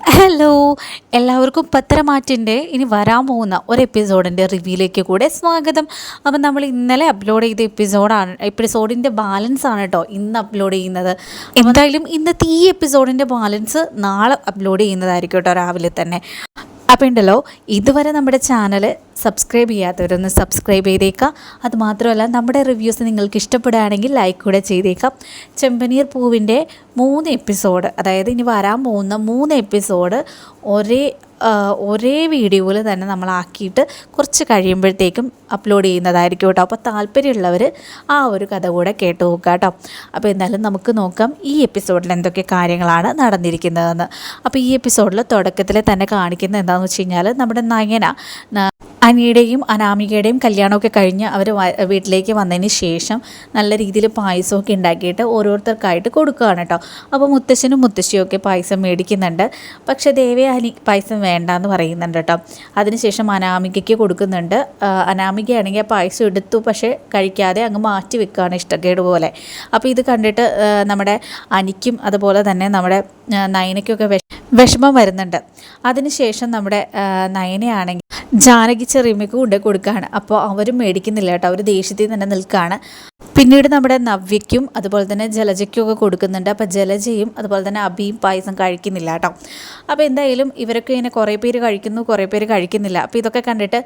Hello എല്ലാവർക്കും പത്രമാറ്റിന്റെ ഇനി വരാൻ പോകുന്ന ഒരു എപ്പിസോഡിന്റെ റിവ്യൂയിലേക്ക് കൂടെ സ്വാഗതം. അപ്പം നമ്മൾ ഇന്നലെ അപ്ലോഡ് ചെയ്ത എപ്പിസോഡാണ് എപ്പിസോഡിന്റെ ബാലൻസ് ആണ് കേട്ടോ ഇന്ന് അപ്ലോഡ് ചെയ്യുന്നത്. എന്തായാലും ഇന്നത്തെ ഈ എപ്പിസോഡിന്റെ ബാലൻസ് നാളെ അപ്ലോഡ് ചെയ്യുന്നതായിരിക്കും കേട്ടോ രാവിലെ തന്നെ. അപ്പോൾ ഉണ്ടല്ലോ ഇതുവരെ നമ്മുടെ ചാനൽ സബ്സ്ക്രൈബ് ചെയ്യാത്തവരൊന്ന് സബ്സ്ക്രൈബ് ചെയ്തേക്കാം. അതുമാത്രമല്ല നമ്മുടെ റിവ്യൂസ് നിങ്ങൾക്ക് ഇഷ്ടപ്പെടുകയാണെങ്കിൽ ലൈക്ക് കൂടെ ചെയ്തേക്കാം. ചെമ്പനീർ പൂവിന്റെ മൂന്ന് എപ്പിസോഡ് അതായത് ഇനി വരാൻ പോകുന്ന മൂന്ന് എപ്പിസോഡ് ഒരേ ഒരേ വീഡിയോയിൽ തന്നെ നമ്മളാക്കിയിട്ട് കുറച്ച് കഴിയുമ്പോഴത്തേക്കും അപ്ലോഡ് ചെയ്യുന്നതായിരിക്കും കേട്ടോ. അപ്പോൾ താല്പര്യമുള്ളവർ ആ ഒരു കഥ കൂടെ കേട്ട് നോക്കുക കേട്ടോ. അപ്പോൾ എന്തായാലും നമുക്ക് നോക്കാം ഈ എപ്പിസോഡിൽ എന്തൊക്കെ കാര്യങ്ങളാണ് നടന്നിരിക്കുന്നതെന്ന്. അപ്പോൾ ഈ എപ്പിസോഡിൽ തുടക്കത്തിൽ തന്നെ കാണിക്കുന്നത് എന്താണെന്ന് വെച്ച് കഴിഞ്ഞാൽ നമ്മുടെ നയന അനിയുടെയും അനാമികയുടെയും കല്യാണമൊക്കെ കഴിഞ്ഞ് അവർ വീട്ടിലേക്ക് വന്നതിന് ശേഷം നല്ല രീതിയിൽ പായസമൊക്കെ ഉണ്ടാക്കിയിട്ട് ഓരോരുത്തർക്കായിട്ട് കൊടുക്കുകയാണ് കേട്ടോ. അപ്പോൾ മുത്തശ്ശനും മുത്തശ്ശിയും ഒക്കെ പായസം മേടിക്കുന്നുണ്ട്. പക്ഷേ ദേവയാനി പായസം വേണ്ട എന്ന് പറയുന്നുണ്ട് കേട്ടോ. അതിനുശേഷം അനാമികയ്ക്ക് കൊടുക്കുന്നുണ്ട്. അനാമികയാണെങ്കിൽ ആ പായസം എടുത്തു പക്ഷേ കഴിക്കാതെ അങ്ങ് മാറ്റി വെക്കുകയാണ് ഇഷ്ടക്കേട് പോലെ. അപ്പോൾ ഇത് കണ്ടിട്ട് നമ്മുടെ അനിക്കും അതുപോലെ തന്നെ നമ്മുടെ നയനയ്ക്കൊക്കെ വിഷ വിഷമം വരുന്നുണ്ട്. അതിനുശേഷം നമ്മുടെ നയനയാണെങ്കിൽ ജാനകി ചെറിയമ്മയ്ക്ക് കൊണ്ട് കൊടുക്കുകയാണ് അപ്പോൾ അവരും മേടിക്കുന്നില്ല കേട്ടോ. അവർ ദേഷ്യത്തിൽ തന്നെ നിൽക്കുകയാണ് പിന്നീട് നമ്മുടെ നവ്യയ്ക്കും അതുപോലെ തന്നെ ജലജയ്ക്കും ഒക്കെ കൊടുക്കുന്നുണ്ട്. അപ്പോൾ ജലജയും അതുപോലെ തന്നെ അബിയും പായസം കഴിക്കുന്നില്ല കേട്ടോ. അപ്പോൾ എന്തായാലും ഇവരൊക്കെ ഇങ്ങനെ കുറേ പേര് കഴിക്കുന്നു കുറേ പേര് കഴിക്കുന്നില്ല. അപ്പോൾ ഇതൊക്കെ കണ്ടിട്ട്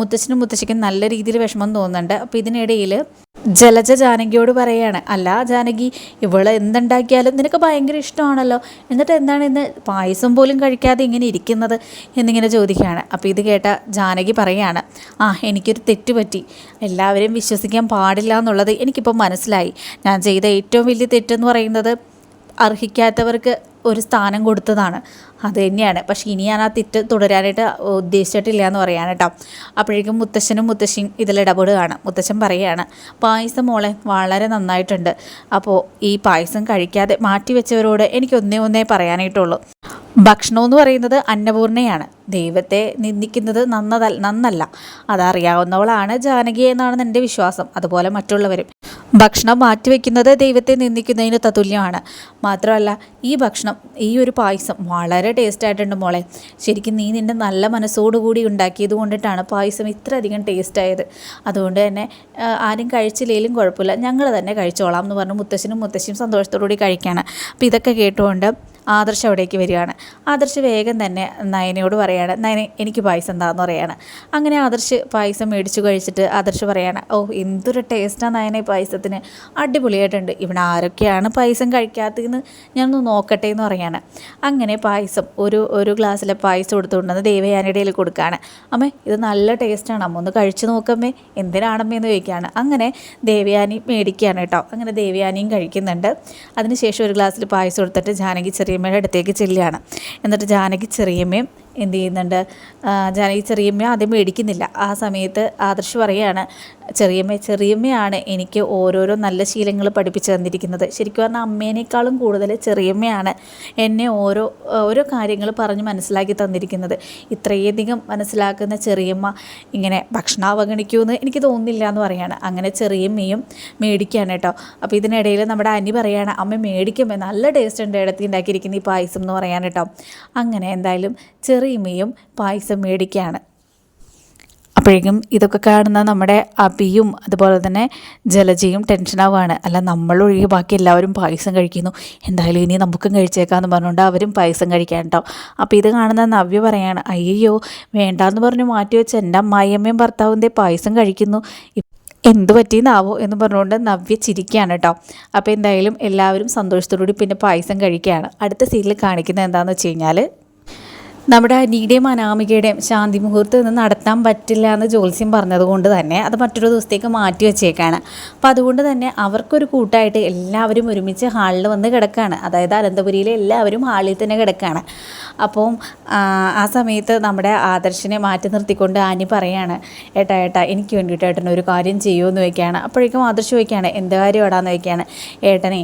മുത്തച്ഛനും മുത്തശ്ശിക്കും നല്ല രീതിയിൽ വിഷമം തോന്നുന്നുണ്ട്. അപ്പോൾ ഇതിനിടയിൽ ജലജ ജാനകിയോട് പറയാണ് അല്ല ജാനകി ഇവൾ എന്തുണ്ടാക്കിയാലും നിനക്ക് ഭയങ്കര ഇഷ്ടമാണല്ലോ. എന്നിട്ട് എന്താണ് ഇന്ന് പായസം പോലും കഴിക്കാതെ ഇങ്ങനെ ഇരിക്കുന്നത്? എന്നിങ്ങനെ ചോദിക്കുകയാണ്. അപ്പോൾ ഇത് കേട്ട ജാനകി പറയാണ് ആ എനിക്കൊരു തെറ്റ് പറ്റി. എല്ലാവരെയും വിശ്വസിക്കാൻ പാടില്ല എന്നുള്ളത് എനിക്കിപ്പോൾ മനസ്സിലായി. ഞാൻ ചെയ്ത ഏറ്റവും വലിയ തെറ്റെന്ന് പറയുന്നത് അർഹിക്കാത്തവർക്ക് ഒരു സ്ഥാനം കൊടുത്തതാണ്. അത് തന്നെയാണ്. പക്ഷേ ഇനി ഞാൻ ആ തെറ്റ് തുടരാനായിട്ട് ഉദ്ദേശിച്ചിട്ടില്ല എന്ന് പറയാൻ കേട്ടോ. അപ്പോഴേക്കും മുത്തശ്ശനും മുത്തശ്ശിയും ഇതിൽ ഇടപെടുകയാണ്. മുത്തശ്ശൻ പറയുകയാണ് പായസം മോളെ വളരെ നന്നായിട്ടുണ്ട്. അപ്പോൾ ഈ പായസം കഴിക്കാതെ മാറ്റി വെച്ചവരോട് എനിക്ക് ഒന്നേ ഒന്നേ പറയാനായിട്ടുള്ളൂ. ഭക്ഷണം എന്ന് പറയുന്നത് അന്നപൂർണയാണ്. ദൈവത്തെ നിന്ദിക്കുന്നത് നന്നതല്ല നന്നല്ല. അതറിയാവുന്നവളാണ് ജാനകി എന്നാണ് എന്റെ വിശ്വാസം. അതുപോലെ മറ്റുള്ളവരും. ഭക്ഷണം മാറ്റിവെക്കുന്നത് ദൈവത്തെ നിന്ദിക്കുന്നതിന് തത്തുല്യമാണ്. മാത്രമല്ല ഈ ഭക്ഷണം ഈ ഒരു പായസം വളരെ ടേസ്റ്റായിട്ടുണ്ട് മോളെ. ശരിക്കും നീ നിന്റെ നല്ല മനസ്സോടുകൂടി ഉണ്ടാക്കിയത് കൊണ്ടിട്ടാണ് പായസം ഇത്രയധികം ടേസ്റ്റ് ആയത്. അതുകൊണ്ട് തന്നെ ആരും കഴിച്ചില്ലെങ്കിലും കുഴപ്പമില്ല. ഞങ്ങൾ തന്നെ കഴിച്ചോളാം എന്ന് പറഞ്ഞ് മുത്തശ്ശനും മുത്തശ്ശിയും സന്തോഷത്തോടു കൂടി കഴിക്കുകയാണ് അപ്പോൾ ഇതൊക്കെ കേട്ടുകൊണ്ട് ആദർശ് അവിടേക്ക് വരികയാണ്. ആദർശ് വേഗം തന്നെ നയനയോട് പറയാണ് നയന എനിക്ക് പായസം എന്താന്ന് പറയാണ്. അങ്ങനെ ആദർശ് പായസം മേടിച്ചു കഴിച്ചിട്ട് ആദർശ് പറയാണ് ഓ എന്തൊരു ടേസ്റ്റാണ് നയന ഈ പായസത്തിന്. അടിപൊളിയായിട്ടുണ്ട്. ഇവിടെ ആരൊക്കെയാണ് പായസം കഴിക്കാത്തതെന്ന് ഞാനൊന്ന് നോക്കട്ടെ എന്ന് പറയാണ്. അങ്ങനെ പായസം ഒരു ഒരു ഗ്ലാസ്സിലെ പായസം എടുത്തുകൊണ്ടുവന്ന് ദേവയാനിടയിൽ കൊടുക്കുകയാണ്. അമ്മേ ഇത് നല്ല ടേസ്റ്റാണ്. അമ്മ ഒന്ന് കഴിച്ചു നോക്കമ്മേ. എന്തിനാണമ്മേ? എന്ന് ചോദിക്കുകയാണ്. അങ്ങനെ ദേവയാനി മേടിക്കുകയാണ് കേട്ടോ. അങ്ങനെ ദേവയാനിയും കഴിക്കുന്നുണ്ട്. അതിനുശേഷം ഒരു ഗ്ലാസ്സിൽ പായസം കൊടുത്തിട്ട് ജാനകി ചെറിയമ്മയുടെ അടുത്തേക്ക് ചെല്ലുകയാണ്. എന്നിട്ട് ജാനകി ചെറിയമ്മയും എന്ത് ചെയ്യുന്നുണ്ട്? ഈ ചെറിയമ്മ ആദ്യം മേടിക്കുന്നില്ല. ആ സമയത്ത് ആദർശ് പറയുകയാണ് ചെറിയമ്മ ചെറിയമ്മയാണ് എനിക്ക് ഓരോരോ നല്ല ശീലങ്ങൾ പഠിപ്പിച്ചു തന്നിരിക്കുന്നത്. ശരിക്കും പറഞ്ഞാൽ അമ്മേനേക്കാളും കൂടുതൽ ചെറിയമ്മയാണ് എന്നെ ഓരോ ഓരോ കാര്യങ്ങൾ പറഞ്ഞ് മനസ്സിലാക്കി തന്നിരിക്കുന്നത്. ഇത്രയധികം മനസ്സിലാക്കുന്ന ചെറിയമ്മ ഇങ്ങനെ ഭക്ഷണം അവഗണിക്കുമെന്ന് എനിക്ക് തോന്നുന്നില്ല എന്ന് പറയാണ്. അങ്ങനെ ചെറിയമ്മയും മേടിക്കുകയാണ് കേട്ടോ. അപ്പോൾ ഇതിനിടയിൽ നമ്മുടെ അനി പറയാണ് അമ്മ മേടിക്കുമ്പോൾ നല്ല ടേസ്റ്റ് ഉണ്ട്. ഇടത്തി ഉണ്ടാക്കിയിരിക്കുന്ന ഈ പായസം എന്ന് പറയാൻ കേട്ടോ. അങ്ങനെ എന്തായാലും ചെറിയമ്മയും പായസം മേടിക്കുകയാണ്. അപ്പോഴേക്കും ഇതൊക്കെ കാണുന്ന നമ്മുടെ അബിയും അതുപോലെ തന്നെ ജലജയും ടെൻഷനാവുകയാണ് അല്ല നമ്മളൊഴികെ ബാക്കി എല്ലാവരും പായസം കഴിക്കുന്നു. എന്തായാലും ഇനി നമുക്കും കഴിച്ചേക്കാമെന്ന് പറഞ്ഞുകൊണ്ട് അവരും പായസം കഴിക്കാൻ കേട്ടോ അപ്പോൾ ഇത് കാണുന്ന നവ്യ പറയാണ് അയ്യോ വേണ്ടാന്ന് പറഞ്ഞ് മാറ്റി വെച്ച് എന്റെ അമ്മായിയമ്മയും ഭർത്താവും ദേ പായസം കഴിക്കുന്നു. എന്ത് പറ്റിയെന്നാവോ? എന്ന് പറഞ്ഞുകൊണ്ട് നവ്യ ചിരിക്കുകയാണ് കേട്ടോ അപ്പോൾ എന്തായാലും എല്ലാവരും സന്തോഷത്തോടുകൂടി പിന്നെ പായസം കഴിക്കുകയാണ്. അടുത്ത സീനിൽ കാണിക്കുന്നത് എന്താണെന്ന് വെച്ച് കഴിഞ്ഞാൽ നമ്മുടെ അനിയുടെയും അനാമികയുടെയും ശാന്തി മുഹൂർത്തം ഇന്ന് നടത്താൻ പറ്റില്ല എന്ന് ജോത്സ്യം പറഞ്ഞതുകൊണ്ട് തന്നെ അത് മറ്റൊരു ദിവസത്തേക്ക് മാറ്റി വെച്ചേക്കാണ്. അപ്പോൾ അതുകൊണ്ട് തന്നെ അവർക്കൊരു കൂട്ടായിട്ട് എല്ലാവരും ഒരുമിച്ച് ഹാളിൽ വന്ന് കിടക്കുകയാണ് അതായത് അനന്തപുരിയിലെ എല്ലാവരും ഹാളിൽ തന്നെ കിടക്കുകയാണ് അപ്പോൾ ആ, സമയത്ത് നമ്മുടെ ആദർശിനെ മാറ്റി നിർത്തിക്കൊണ്ട് ആനി പറയാണ് ഏട്ടാ ഏട്ടാ എനിക്ക് വേണ്ടിയിട്ട് ഏട്ടൻ ഒരു കാര്യം ചെയ്യുമെന്ന് ചോദിക്കുകയാണ്. അപ്പോഴേക്കും ആദർശ് ചോദിക്കുകയാണ് എന്ത് കാര്യം ഏടാന്ന് ചോദിക്കുകയാണ് ഏട്ടനെ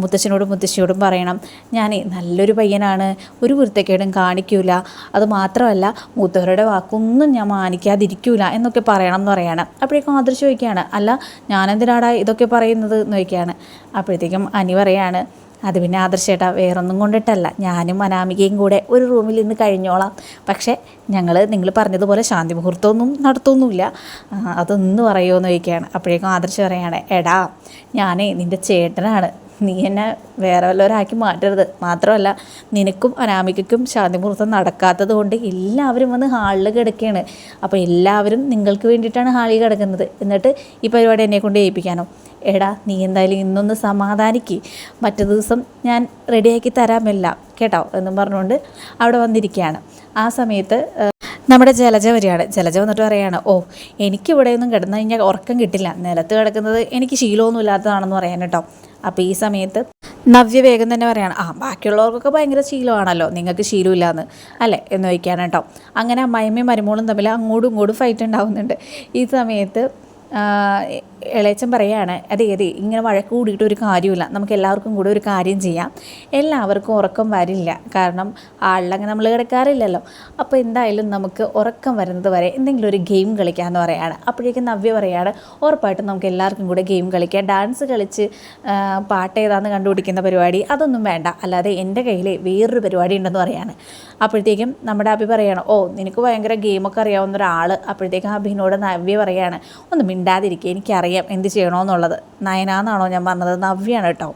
മുത്തശ്ശനോടും മുത്തശ്ശിയോടും പറയണം. ഞാൻ നല്ലൊരു പയ്യനാണ്. ഒരു വൃത്തക്കേടും കാണിക്കൂല അത് മാത്രമല്ല മൂത്തവരുടെ വാക്കൊന്നും ഞാൻ മാനിക്കാതിരിക്കൂല എന്നൊക്കെ പറയണം എന്ന് പറയാണ്. അപ്പോഴേക്കും ആദർശ് ചോദിക്കുകയാണ് അല്ല ഞാനെന്തിനാടാ ഇതൊക്കെ പറയുന്നത്? എന്ന് ചോദിക്കുകയാണ്. അപ്പോഴത്തേക്കും അനി പറയാണ് അത് പിന്നെ ആദർശേട്ടാ വേറൊന്നും കൊണ്ടിട്ടല്ല. ഞാനും അനാമികയും കൂടെ ഒരു റൂമിൽ ഇന്ന് കഴിഞ്ഞോളാം. പക്ഷേ ഞങ്ങൾ നിങ്ങൾ പറഞ്ഞതുപോലെ ശാന്തി മുഹൂർത്തമൊന്നും നടത്തൊന്നുമില്ല. ആ, അതൊന്ന് പറയുമോ എന്ന് ചോദിക്കുകയാണ്. അപ്പോഴേക്കും ആദർശ് പറയുകയാണ് എടാ ഞാനേ നിന്റെ ചേട്ടനാണ്. നീ എന്നെ വേറെ വല്ലവരാക്കി മാറ്റരുത്. മാത്രമല്ല നിനക്കും അനാമികയ്ക്കും ശാന്തി മുഹൂർത്തം നടക്കാത്തത് കൊണ്ട് എല്ലാവരും വന്ന് ഹാളിൽ കിടക്കുകയാണ് അപ്പോൾ എല്ലാവരും നിങ്ങൾക്ക് വേണ്ടിയിട്ടാണ് ഹാളിൽ കിടക്കുന്നത്. എന്നിട്ട് ഈ പരിപാടി എന്നെ കൊണ്ട് ഏൽപ്പിക്കാനോ? എടാ നീ എന്തായാലും ഇന്നൊന്ന് സമാധാനിക്ക്. മറ്റു ദിവസം ഞാൻ റെഡിയാക്കി തരാമല്ല. കേട്ടോ? എന്നും പറഞ്ഞുകൊണ്ട് അവിടെ വന്നിരിക്കുകയാണ്. ആ സമയത്ത് നമ്മുടെ ജലജ വരികയാണ്. ജലജ വന്നിട്ട് പറയാണ് ഓ എനിക്കിവിടെ ഒന്നും കിടന്നു കഴിഞ്ഞാൽ ഉറക്കം കിട്ടില്ല. നിലത്ത് കിടക്കുന്നത് എനിക്ക് ശീലമൊന്നും ഇല്ലാത്തതാണെന്ന് പറയാൻ കേട്ടോ. അപ്പോൾ ഈ സമയത്ത് നവ്യ വേഗം തന്നെ പറയാണ് ആ ബാക്കിയുള്ളവർക്കൊക്കെ ഭയങ്കര ശീലമാണല്ലോ നിങ്ങൾക്ക് ശീലമില്ലാന്ന് അല്ലേ എന്ന് കേട്ടോ. അങ്ങനെ അമ്മായിമ്മയും മരുമോളും തമ്മിൽ അങ്ങോട്ടും ഇങ്ങോട്ടും ഫൈറ്റ് ഉണ്ടാവുന്നുണ്ട്. ഈ സമയത്ത് ഇളയച്ചൻ പറയാണ് അതെ അതെ ഇങ്ങനെ വഴക്ക് കൂടിയിട്ട് ഒരു കാര്യമില്ല നമുക്ക് എല്ലാവർക്കും കൂടെ ഒരു കാര്യം ചെയ്യാം. എല്ലാവർക്കും ഉറക്കം വരില്ല. കാരണം ആളിലങ്ങനെ നമ്മൾ കിടക്കാറില്ലല്ലോ. അപ്പോൾ എന്തായാലും നമുക്ക് ഉറക്കം വരുന്നത് വരെ എന്തെങ്കിലും ഒരു ഗെയിം കളിക്കാമെന്ന് പറയാണ്. അപ്പോഴേക്കും നവ്യ പറയാണ് ഉറപ്പായിട്ടും നമുക്ക് എല്ലാവർക്കും കൂടെ ഗെയിം കളിക്കാം. ഡാൻസ് കളിച്ച് പാട്ട് ഏതാണെന്ന് കണ്ടുപിടിക്കുന്ന പരിപാടി അതൊന്നും വേണ്ട. അല്ലാതെ എന്റെ കയ്യിൽ വേറൊരു പരിപാടി ഉണ്ടെന്ന് പറയാണ്. അപ്പോഴത്തേക്കും നമ്മുടെ അഭി പറയാണ് ഓ നിനക്ക് ഭയങ്കര ഗെയിമൊക്കെ അറിയാവുന്ന ഒരാൾ അപ്പോഴത്തേക്കും അഭിനോട് നവ്യ പറയാണ് ഒന്ന് മിണ്ടാതിരിക്കുക. എനിക്കറിയാം എന്ത് ചെയ്യണമെന്നുള്ളത് നയനാന്നാണോ ഞാൻ പറഞ്ഞത്? നവ്യാണ് കേട്ടോ.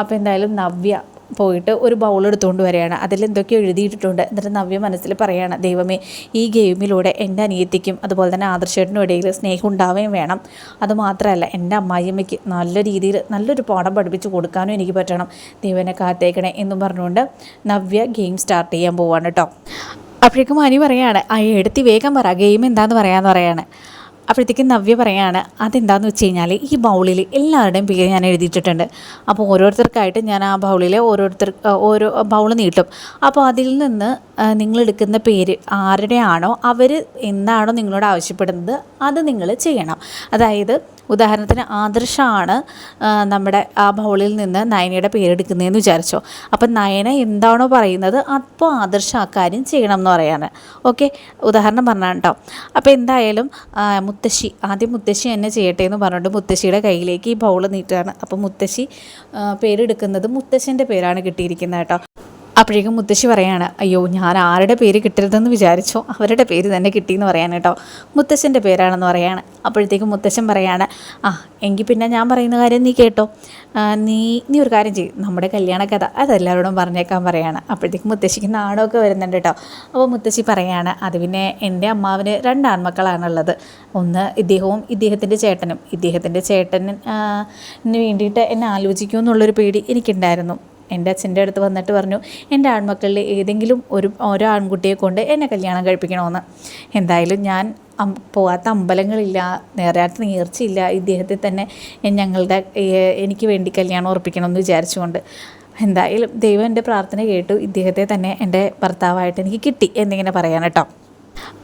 അപ്പോൾ എന്തായാലും നവ്യ പോയിട്ട് ഒരു ബൗൾ എടുത്തുകൊണ്ട് വരികയാണ്. അതിൽ എന്തൊക്കെയോ എഴുതിയിട്ടുണ്ട് എന്നിട്ട് നവ്യ മനസ്സിൽ പറയുകയാണ് ദൈവമേ ഈ ഗെയിമിലൂടെ എന്റെ അനിയത്തിക്കും അതുപോലെ തന്നെ ആദർശേട്ടനും ഇടയിൽ സ്നേഹം ഉണ്ടാവുകയും വേണം. അതുമാത്രമല്ല എന്റെ അമ്മായിയമ്മയ്ക്ക് നല്ല രീതിയിൽ നല്ലൊരു പാഠം പഠിപ്പിച്ച് കൊടുക്കാനും എനിക്ക് പറ്റണം. ദൈവനെ കാത്തേക്കണേ എന്നും പറഞ്ഞുകൊണ്ട് നവ്യ ഗെയിം സ്റ്റാർട്ട് ചെയ്യാൻ പോവാണ് കേട്ടോ. അപ്പോഴേക്കും അനി പറയാണ് ആ എടുത്തി വേഗം പറ. ഗെയിം എന്താണെന്ന് പറയാന്ന് പറയാണ്. അപ്പോഴത്തേക്കും നവ്യ പറയാണ് അതെന്താണെന്ന് വെച്ച് കഴിഞ്ഞാൽ ഈ ബൗളിൽ എല്ലാവരുടെയും പേര് ഞാൻ എഴുതിയിട്ടിട്ടുണ്ട്. അപ്പോൾ ഓരോരുത്തർക്കായിട്ട് ഞാൻ ആ ബൗളിലെ ഓരോരുത്തർ ഓരോ ബൗൾ നീട്ടും. അപ്പോൾ അതിൽ നിന്ന് നിങ്ങളെടുക്കുന്ന പേര് ആരുടെയാണോ അവർ എന്താണോ നിങ്ങളോട് ആവശ്യപ്പെടുന്നത് അത് നിങ്ങൾ ചെയ്യണം. അതായത് ഉദാഹരണത്തിന് ആദർശമാണ് നമ്മുടെ ആ ബൗളിൽ നിന്ന് നയനയുടെ പേരെടുക്കുന്നതെന്ന് വിചാരിച്ചോ. അപ്പം നയന എന്താണോ പറയുന്നത് അപ്പോൾ ആദർശ ആ ചെയ്യണം എന്ന് പറയാണ്. ഓക്കെ? ഉദാഹരണം പറഞ്ഞാൽ കേട്ടോ. അപ്പോൾ എന്തായാലും മുത്തശ്ശി ആദ്യം മുത്തശ്ശി എന്നെ ചെയ്യട്ടെ എന്ന് പറഞ്ഞിട്ട് മുത്തശ്ശിയുടെ കയ്യിലേക്ക് ഈ ബൗൾ നീട്ടുകയാണ്. അപ്പോൾ മുത്തശ്ശി പേരെടുക്കുന്നത് മുത്തശ്ശന്റെ പേരാണ് കിട്ടിയിരിക്കുന്നത് കേട്ടോ. അപ്പോഴേക്കും മുത്തശ്ശി പറയാണ് അയ്യോ ഞാൻ ആരുടെ പേര് കിട്ടരുതെന്ന് വിചാരിച്ചോ? അവരുടെ പേര് തന്നെ കിട്ടിയെന്ന് പറയാൻ കേട്ടോ. മുത്തശ്ശന്റെ പേരാണെന്ന് പറയാണ്. അപ്പോഴത്തേക്കും മുത്തശ്ശൻ പറയാണ് ആ എങ്കിൽ പിന്നെ ഞാൻ പറയുന്ന കാര്യം നീ കേട്ടോ. നീ നീ ഒരു കാര്യം ചെയ്യും. നമ്മുടെ കല്യാണ കഥ അതെല്ലാവരോടും പറഞ്ഞേക്കാൻ പറയാണ്. അപ്പോഴത്തേക്കും മുത്തശ്ശിക്ക് നാണമൊക്കെ വരുന്നുണ്ട് കേട്ടോ. അപ്പോൾ മുത്തശ്ശി പറയാണ് അത് പിന്നെ എന്റെ അമ്മാവിന് രണ്ട് ആൺമക്കളാണുള്ളത് ഒന്ന് ഇദ്ദേഹവും ഇദ്ദേഹത്തിന്റെ ചേട്ടനും. ഇദ്ദേഹത്തിന്റെ ചേട്ടന് വേണ്ടിയിട്ട് എന്നെ ആലോചിക്കുമെന്നുള്ളൊരു പേടി എനിക്കുണ്ടായിരുന്നു. എന്റെ അച്ഛന്റെ അടുത്ത് വന്നിട്ട് പറഞ്ഞു എന്റെ ആൺമക്കളിൽ ഏതെങ്കിലും ഒരു ഓരോ ആൺകുട്ടിയെ കൊണ്ട് എന്നെ കല്യാണം കഴിപ്പിക്കണമെന്ന്. എന്തായാലും ഞാൻ പോകാത്ത അമ്പലങ്ങളില്ല നേരാത്ത നേർച്ചയില്ല ഇദ്ദേഹത്തെ തന്നെ ഞങ്ങളുടെ എനിക്ക് വേണ്ടി കല്യാണം ഉറപ്പിക്കണമെന്ന് വിചാരിച്ചുകൊണ്ട്. എന്തായാലും ദൈവം എന്റെ പ്രാർത്ഥന കേട്ടു ഇദ്ദേഹത്തെ തന്നെ എന്റെ ഭർത്താവായിട്ട് എനിക്ക് കിട്ടി എന്നിങ്ങനെ പറയാൻ കേട്ടോ.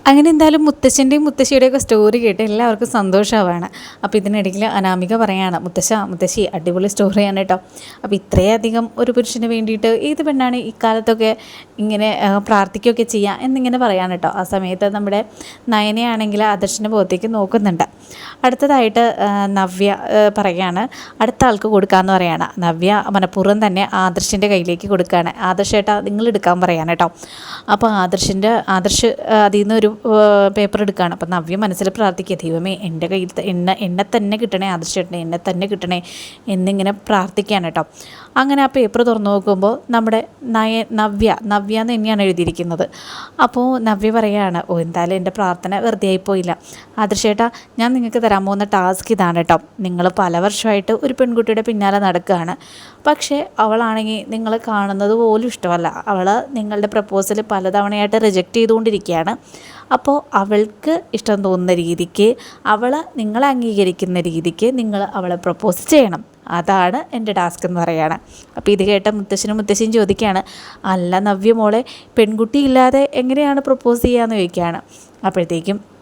അങ്ങനെ എന്തായാലും മുത്തശ്ശന്റെയും മുത്തശ്ശിയുടെയൊക്കെ സ്റ്റോറി കേട്ട് എല്ലാവർക്കും സന്തോഷമാവാണ് അപ്പോൾ ഇതിനിടയിൽ അനാമിക പറയാണ് മുത്തശ്ശ മുത്തശ്ശി അടിപൊളി സ്റ്റോറിയാണ് കേട്ടോ അപ്പോൾ ഇത്രയധികം ഒരു പുരുഷന് വേണ്ടിയിട്ട് ഏത് പെണ്ണാണ് ഇക്കാലത്തൊക്കെ ഇങ്ങനെ പ്രാർത്ഥിക്കുകയൊക്കെ ചെയ്യുക എന്നിങ്ങനെ പറയാണ് കേട്ടോ ആ സമയത്ത് നമ്മുടെ നയനയാണെങ്കിൽ ആദർശിന്റെ മുഖത്തേക്ക് നോക്കുന്നുണ്ട്. അടുത്തതായിട്ട് നവ്യ പറയുകയാണ് അടുത്ത ആൾക്ക് കൊടുക്കാമെന്ന് പറയാണ്. നവ്യ മനഃപൂർവം തന്നെ ആദർശിന്റെ കയ്യിലേക്ക് കൊടുക്കുകയാണ് ആദർശേട്ടാ നിങ്ങൾ എടുക്കാൻ പറയാണ് കേട്ടോ അപ്പോൾ ആദർശിന്റെ ആദർശ് ആ, അതിൽ നിന്ന് ഒരു പേപ്പർ എടുക്കുകയാണ് അപ്പം നവ്യ മനസ്സിൽ പ്രാർത്ഥിക്കുക ദൈവമേ എന്റെ കയ്യിൽ എന്നെ എന്നെ തന്നെ കിട്ടണേ ആദർശേട്ടനെ എന്നെ തന്നെ കിട്ടണേ എന്നിങ്ങനെ പ്രാർത്ഥിക്കുകയാണ് കേട്ടോ. അങ്ങനെ ആ പേപ്പർ തുറന്നു നോക്കുമ്പോൾ നമ്മുടെ നയ നവ്യ നവ്യ എന്ന് തന്നെയാണ് എഴുതിയിരിക്കുന്നത്. അപ്പോൾ നവ്യ പറയുകയാണ് ഓ എന്തായാലും എന്റെ പ്രാർത്ഥന വെറുതെ ആയിപ്പോയില്ല. ആദർശേട്ടാ ഞാൻ നിങ്ങൾക്ക് തരാൻ പോകുന്ന ടാസ്ക് ഇതാണ് കേട്ടോ. നിങ്ങൾ പല വർഷമായിട്ട് ഒരു പെൺകുട്ടിയുടെ പിന്നാലെ നടക്കുകയാണ്. പക്ഷേ അവളാണെങ്കിൽ നിങ്ങൾ കാണുന്നത് പോലും ഇഷ്ടമല്ല. അവൾ നിങ്ങളുടെ പ്രപ്പോസൽ പലതവണയായിട്ട് റിജക്റ്റ് ചെയ്തുകൊണ്ടിരിക്കുകയാണ്. അപ്പോൾ അവൾക്ക് ഇഷ്ടം തോന്നുന്ന രീതിക്ക് അവൾ നിങ്ങളെ അംഗീകരിക്കുന്ന രീതിക്ക് നിങ്ങൾ അവളെ പ്രപ്പോസ് ചെയ്യണം. അതാണ് എന്റെ ടാസ്ക് എന്ന് പറയുകയാണ്. അപ്പോൾ ഇത് കേട്ട മുത്തശ്ശനും മുത്തശ്ശിയും ചോദിക്കുകയാണ് അല്ല നവ്യ മോളെ പെൺകുട്ടി ഇല്ലാതെ എങ്ങനെയാണ് പ്രപ്പോസ് ചെയ്യാന്ന് ചോദിക്കുകയാണ്. അപ്പോഴത്തേക്കും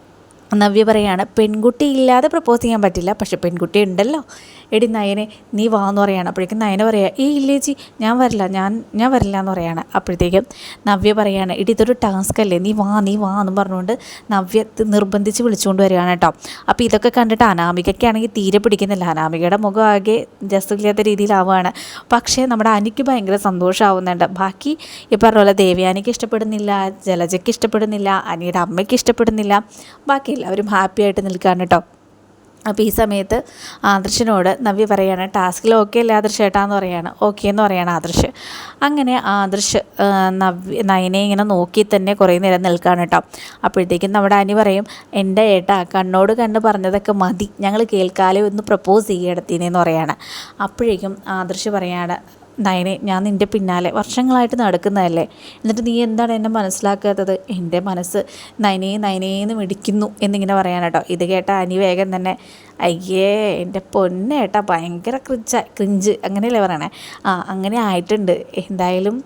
നവ്യ പറയാണ് പെൺകുട്ടി ഇല്ലാതെ പ്രപ്പോസ് ചെയ്യാൻ പറ്റില്ല പക്ഷെ പെൺകുട്ടി ഉണ്ടല്ലോ. എടി നയനെ നീ വാ എന്ന് പറയാണ്. അപ്പോഴേക്കും നയന പറയുക ഏ ഇല്ലേച്ചി ഞാൻ വരില്ല ഞാൻ ഞാൻ വരില്ല എന്ന് പറയാണ്. അപ്പോഴത്തേക്കും നവ്യ പറയാണ് എടി ഇതൊരു ടാസ്ക് അല്ലേ നീ വാ നീ വാ എന്ന് പറഞ്ഞുകൊണ്ട് നവ്യ നിർബന്ധിച്ച് വിളിച്ചുകൊണ്ട് വരികയാണ് കേട്ടോ. അപ്പോൾ ഇതൊക്കെ കണ്ടിട്ട് അനാമികയ്ക്കാണെങ്കിൽ തീരെ പിടിക്കുന്നില്ല. അനാമികയുടെ മുഖം ആകെ രസമില്ലാത്ത രീതിയിലാവുകയാണ്. പക്ഷേ നമ്മുടെ അനിക്ക് ഭയങ്കര സന്തോഷമാവുന്നുണ്ട് ബാക്കി ഈ പറഞ്ഞ പോലെ ദേവയാനിക്ക് ഇഷ്ടപ്പെടുന്നില്ല ജലജയ്ക്ക് ഇഷ്ടപ്പെടുന്നില്ല അനിയുടെ അമ്മയ്ക്ക് ഇഷ്ടപ്പെടുന്നില്ല ബാക്കി എല്ലാവരും ഹാപ്പി ആയിട്ട് നിൽക്കുകയാണ് കേട്ടോ. അപ്പോൾ ഈ സമയത്ത് ആദർശിനോട് നവ്യ പറയാണ് ടാസ്കിൽ ഓക്കെ അല്ലേ ആദർശ് ചേട്ടാന്ന് പറയാണ്. ഓക്കെ എന്ന് പറയാണ് ആദർശ്. അങ്ങനെ ആദർശ് നവ്യ നയനെ ഇങ്ങനെ നോക്കി തന്നെ കുറേ നേരം നിൽക്കുകയാണ് കേട്ടോ അപ്പോഴത്തേക്കും നമ്മുടെ അനി പറയും എന്റെ ഏട്ടാ കണ്ണോട് കണ്ണ് പറഞ്ഞതൊക്കെ മതി. ഞങ്ങൾ കേൾക്കാലോ ഒന്ന് പ്രപ്പോസ് ചെയ്യടത്തീനെന്ന് പറയാണ്. അപ്പോഴേക്കും ആദർശ് പറയാണ് നയനെ ഞാൻ നിന്റെ പിന്നാലെ വർഷങ്ങളായിട്ട് നടക്കുന്നതല്ലേ? എന്നിട്ട് നീ എന്താണ് എന്നെ മനസ്സിലാക്കാത്തത്? എന്റെ മനസ്സ് നയനേ നയനേന്ന് മിടിക്കുന്നു എന്നിങ്ങനെ പറയാൻ കേട്ടോ. ഇത് കേട്ട അനി വേഗം തന്നെ അയ്യേ എന്റെ പൊന്നേട്ടാ ഭയങ്കര ക്രിഞ്ച ക്രിഞ്ച്. അങ്ങനെയല്ലേ പറയണേ. ആ അങ്ങനെ ആയിട്ടുണ്ട്. എന്തായാലും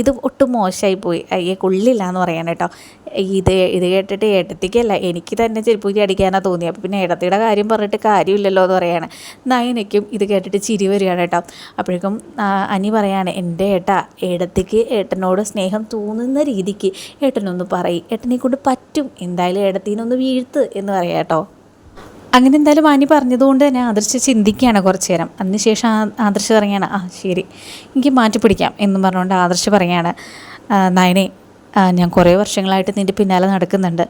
ഇത് ഒട്ടും മോശമായി പോയി. അയ്യേ കൊള്ളില്ല എന്ന് പറയാൻ കേട്ടോ. ഇത് ഇത് കേട്ടിട്ട് ഏട്ടത്തിക്കല്ല എനിക്ക് തന്നെ ചെരുപ്പൂരി അടിക്കാനാണ് തോന്നിയത് അപ്പോൾ പിന്നെ ഏട്ടത്തിയുടെ കാര്യം പറഞ്ഞിട്ട് കാര്യമില്ലല്ലോ എന്ന് പറയാണ്. നയനയ്ക്കും ഇത് കേട്ടിട്ട് ചിരി വരികയാണ് കേട്ടോ. അപ്പോഴേക്കും അനി പറയാണ് എന്റെ ഏട്ടാ ഏടത്തിക്ക് ഏട്ടനോട് സ്നേഹം തോന്നുന്ന രീതിക്ക് ഏട്ടനൊന്ന് പറയും. ഏട്ടനെ കൊണ്ട് പറ്റും. എന്തായാലും ഏടത്തിനൊന്ന് വീഴ്ത്ത് എന്ന് പറയാം കേട്ടോ. അങ്ങനെ എന്തായാലും വാനി പറഞ്ഞതുകൊണ്ട് തന്നെ ആദർശ് ചിന്തിക്കുകയാണ് കുറച്ച് നേരം. അതിനുശേഷം ആദർശ് പറയുകയാണ് ആ ശരി. എനിക്ക് മാറ്റി പിടിക്കാം എന്നും പറഞ്ഞുകൊണ്ട് ആദർശ് പറയുകയാണ്. "ആ, നയനെ ഞാൻ കുറേ വർഷങ്ങളായിട്ട് നിന്റെ പിന്നാലെ നടക്കുന്നുണ്ട്.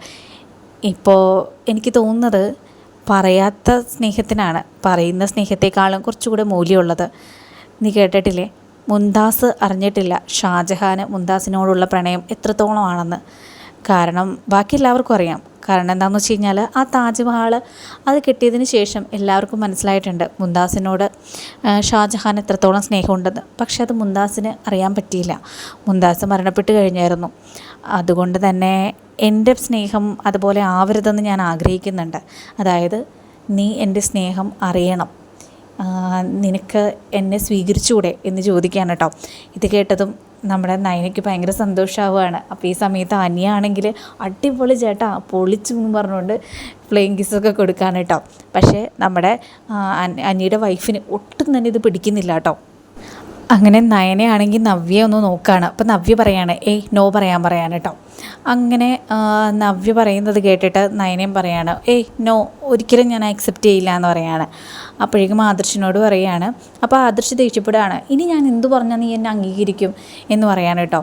ഇപ്പോൾ എനിക്ക് തോന്നുന്നത് പറയാത്ത സ്നേഹത്തിനാണ്. പറയുന്ന സ്നേഹത്തെക്കാളും കുറച്ചുകൂടെ മൂല്യമുള്ളത്. നീ കേട്ടിട്ടില്ലേ? മുന്താസ് അറിഞ്ഞിട്ടില്ല. ഷാജഹാന് മുന്താസിനോടുള്ള പ്രണയം എത്രത്തോളമാണെന്ന്. കാരണം ബാക്കി എല്ലാവർക്കും അറിയാം. കാരണം എന്താണെന്ന് വെച്ച് കഴിഞ്ഞാൽ ആ താജ്മഹൽ അത് കിട്ടിയതിന് ശേഷം എല്ലാവർക്കും മനസ്സിലായിട്ടുണ്ട് മുന്താസിനോട് ഷാജഹാൻ എത്രത്തോളം സ്നേഹമുണ്ടെന്ന്. പക്ഷെ അത് മുന്താസിന് അറിയാൻ പറ്റിയില്ല. മുന്താസ് മരണപ്പെട്ട് കഴിഞ്ഞായിരുന്നു. അതുകൊണ്ട് തന്നെ എന്റെ സ്നേഹം അതുപോലെ ആവരുതെന്ന് ഞാൻ ആഗ്രഹിക്കുന്നുണ്ട്. അതായത് നീ എന്റെ സ്നേഹം അറിയണം. നിനക്ക് എന്നെ സ്വീകരിച്ചുകൂടെ എന്ന് ചോദിക്കാൻ കേട്ടോ. ഇത് കേട്ടതും നമ്മുടെ നയനയ്ക്ക് ഭയങ്കര സന്തോഷമാവുകയാണ് അപ്പോൾ ഈ സമയത്ത് അനിയാണെങ്കിൽ അടിപൊളി ചേട്ടാ പൊളിച്ചു എന്ന് പറഞ്ഞുകൊണ്ട് പ്ലെയിൻ കിസ്സൊക്കെ കൊടുക്കാൻ കേട്ടോ പക്ഷേ നമ്മുടെ അനിയുടെ വൈഫിന് ഒട്ടും തന്നെ ഇത് പിടിക്കുന്നില്ല കേട്ടോ അങ്ങനെ നയനയാണെങ്കിൽ നവ്യ ഒന്ന് നോക്കുകയാണ് അപ്പോൾ നവ്യ പറയാണ് ഏയ് നോ പറയാൻ പറയാൻ കേട്ടോ അങ്ങനെ നവ്യ പറയുന്നത് കേട്ടിട്ട് നയനയും പറയാണ് ഏയ് നോ ഒരിക്കലും ഞാൻ അക്സെപ്റ്റ് ചെയ്യില്ല എന്ന് പറയാണ്. അപ്പോഴേക്കും ആദർശിനോട് പറയാണ് അപ്പോൾ ആദർശ് ദേഷ്യപ്പെടുകയാണ്. ഇനി ഞാൻ എന്തു പറഞ്ഞാൽ നീ എന്നെ അംഗീകരിക്കും? എന്ന് പറയാണ് കേട്ടോ.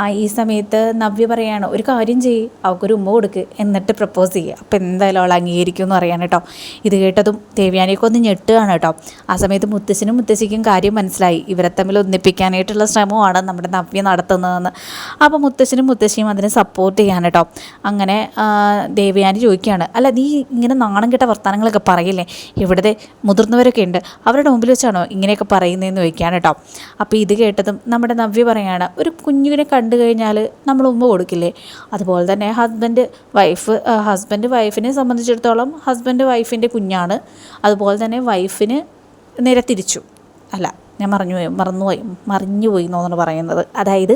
ആ ഈ സമയത്ത് നവ്യ പറയാണ് ഒരു കാര്യം ചെയ്യ് അവൾക്കൊരു ഉമ്മ കൊടുക്ക് എന്നിട്ട് പ്രപ്പോസ് ചെയ്യുക അപ്പോൾ എന്തായാലും അവൾ അംഗീകരിക്കും എന്ന് പറയാണ് കേട്ടോ. ഇത് കേട്ടതും ദേവ്യാനിയൊക്കെ ഒന്ന് ഞെട്ടുകയാണ് കേട്ടോ. ആ സമയത്ത് മുത്തശ്ശനും മുത്തശ്ശിക്കും കാര്യം മനസ്സിലായി. ഇവരെ തമ്മിൽ ഒന്നിപ്പിക്കാനായിട്ടുള്ള ശ്രമമാണ് നമ്മുടെ നവ്യ നടത്തുന്നതെന്ന്. അപ്പോൾ മുത്തശ്ശനും മുത്തശ്ശിയും അതിന് സപ്പോർട്ട് ചെയ്യാൻ കേട്ടോ അങ്ങനെ ദേവയാനി ചോദിക്കുകയാണ് അല്ല നീ ഇങ്ങനെ നാണം കെട്ട വർത്തമാനങ്ങളൊക്കെ പറയില്ലേ? ഇവിടുത്തെ മുതിർന്നവരൊക്കെ ഉണ്ട് അവരുടെ മുമ്പിൽ വെച്ചാണോ ഇങ്ങനെയൊക്കെ പറയുന്നതെന്ന് ചോദിക്കുകയാണ് കേട്ടോ അപ്പോൾ ഇത് കേട്ടതും നമ്മുടെ നവ്യ പറയാണ് ഒരു കുഞ്ഞിനെ കണ്ടു കഴിഞ്ഞാൽ നമ്മൾ ഉമ്മ കൊടുക്കില്ലേ? അതുപോലെ തന്നെ ഹസ്ബൻഡ് വൈഫ് ഹസ്ബൻഡ് വൈഫിനെ സംബന്ധിച്ചിടത്തോളം ഹസ്ബൻഡ് വൈഫിന്റെ കുഞ്ഞാണ്. അതുപോലെ തന്നെ വൈഫിന് നേരെ അല്ല ഞാൻ മറഞ്ഞുപോയി മറന്നുപോയി മറിഞ്ഞുപോയി എന്നാണ് പറയുന്നത്. അതായത്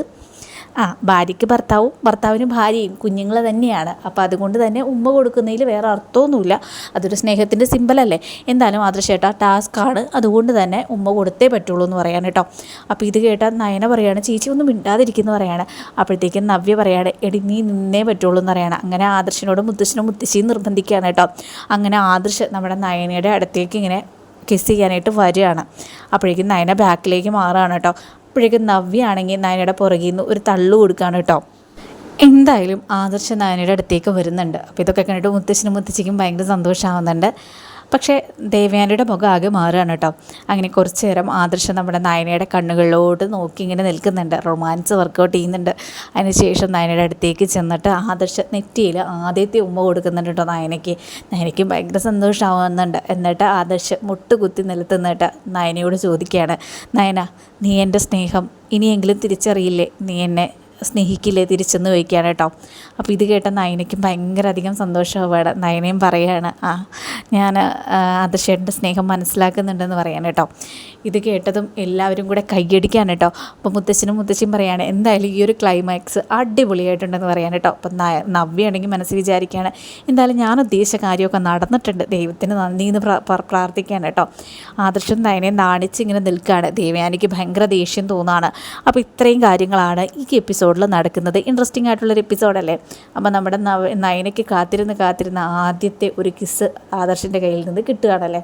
ആ ഭാര്യയ്ക്ക് ഭർത്താവും ഭർത്താവിന് ഭാര്യയും കുഞ്ഞുങ്ങൾ തന്നെയാണ്. അപ്പോൾ അതുകൊണ്ട് തന്നെ ഉമ്മ കൊടുക്കുന്നതിൽ വേറെ അർത്ഥമൊന്നുമില്ല. അതൊരു സ്നേഹത്തിന്റെ സിമ്പലല്ലേ എന്തായാലും ആദർശേട്ടാ ടാസ്ക്കാണ് അതുകൊണ്ട് തന്നെ ഉമ്മ കൊടുത്തേ പറ്റുള്ളൂ എന്ന് പറയാൻ കേട്ടോ. അപ്പോൾ ഇത് കേട്ടാൽ നയന പറയാണ് ചേച്ചി ഒന്നും മിണ്ടാതിരിക്കുന്നു പറയാണ്. അപ്പോഴത്തേക്കും നവ്യ പറയാണ് എടി നീ നിന്നേ പറ്റുള്ളൂ എന്ന് പറയുകയാണ് അങ്ങനെ ആദർശനോട് മുത്തശ്ശനും മുത്തശ്ശിയും നിർബന്ധിക്കുകയാണ് കേട്ടോ. അങ്ങനെ ആദർശ് നമ്മുടെ നയനയുടെ അടുത്തേക്ക് ഇങ്ങനെ കിസ് ചെയ്യാനായിട്ട് വരികയാണ്. അപ്പോഴേക്കും നയന ബാക്കിലേക്ക് മാറുകയാണ് കേട്ടോ. അപ്പോഴേക്കും നവ്യാണെങ്കിൽ നയനയുടെ പുറകിൽ നിന്ന് ഒരു തള്ളു കൊടുക്കുകയാണ് കേട്ടോ. എന്തായാലും ആദർശ നയനയുടെ അടുത്തേക്ക് വരുന്നുണ്ട്. അപ്പോൾ ഇതൊക്കെ കണ്ടിട്ട് മുത്തശ്ശനും മുത്തശ്ശിക്കും ഭയങ്കര സന്തോഷമാവുന്നുണ്ട്. പക്ഷേ ദേവയാനിയുടെ മുഖം ആകെ മാറുകയാണ് കേട്ടോ. അങ്ങനെ കുറച്ച് നേരം ആദർശം നമ്മുടെ നയനയുടെ കണ്ണുകളിലോട്ട് നോക്കി ഇങ്ങനെ നിൽക്കുന്നുണ്ട്. റൊമാൻസ് വർക്കൗട്ട് ചെയ്യുന്നുണ്ട്. അതിനുശേഷം നയനയുടെ അടുത്തേക്ക് ചെന്നിട്ട് ആദർശ നെറ്റിയിൽ ആദ്യത്തെ ഉമ്മ കൊടുക്കുന്നുണ്ട് കേട്ടോ നയനയ്ക്ക്. നയനയ്ക്കും ഭയങ്കര സന്തോഷമാവുന്നുണ്ട്. എന്നിട്ട് ആദർശ് മുട്ടുകുത്തി നിലത്തുന്നിട്ട് നയനയോട് ചോദിക്കുകയാണ് നയന നീ എന്റെ സ്നേഹം ഇനിയെങ്കിലും തിരിച്ചറിയില്ലേ? നീ എന്നെ സ്നേഹിക്കില്ലേ? തിരിച്ചെന്ന് ചോദിക്കുകയാണ് കേട്ടോ. അപ്പോൾ ഇത് കേട്ട നയനയ്ക്കും ഭയങ്കര അധികം സന്തോഷമാവാണ് നയനയും പറയുകയാണ് ആ ഞാൻ ആദർശേട്ടന്റെ സ്നേഹം മനസ്സിലാക്കുന്നുണ്ടെന്ന് പറയാൻ കേട്ടോ. ഇത് കേട്ടതും എല്ലാവരും കൂടെ കയ്യടിക്കാണ് കേട്ടോ. അപ്പോൾ മുത്തശ്ശനും മുത്തശ്ശിയും പറയാണ് എന്തായാലും ഈ ഒരു ക്ലൈമാക്സ് അടിപൊളിയായിട്ടുണ്ടെന്ന് പറയാൻ കേട്ടോ. അപ്പം നവ്യാണെങ്കിൽ മനസ്സിൽ വിചാരിക്കുകയാണ് എന്തായാലും ഞാൻ ഉദ്ദേശിച്ച കാര്യമൊക്കെ നടന്നിട്ടുണ്ട്. ദൈവത്തിന് നന്ദി എന്ന് പ്രാർത്ഥിക്കാൻ കേട്ടോ. ആദർശം നയനെ നാണിച്ച് ഇങ്ങനെ നിൽക്കുകയാണ്. ദേവയാനിക്ക് ഭയങ്കര ദേഷ്യം തോന്നുകയാണ് അപ്പോൾ ഇത്രയും കാര്യങ്ങളാണ് ഈ എപ്പിസോഡിൽ നടക്കുന്നത്. ഇൻട്രസ്റ്റിംഗ് ആയിട്ടുള്ളൊരു എപ്പിസോഡല്ലേ അപ്പോൾ നമ്മുടെ നവ നയനയ്ക്ക് കാത്തിരുന്ന് കാത്തിരുന്ന ആദ്യത്തെ ഒരു കിസ് ആദർശിന്റെ കയ്യിൽ നിന്ന് കിട്ടുകയാണല്ലേ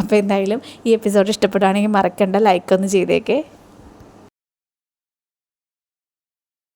അപ്പോൾ എന്തായാലും ഈ എപ്പിസോഡ് ഇഷ്ടപ്പെടുകയാണെങ്കിൽ മറക്കണ്ട. ലൈക്ക് ഒന്ന് ചെയ്തേക്കേ.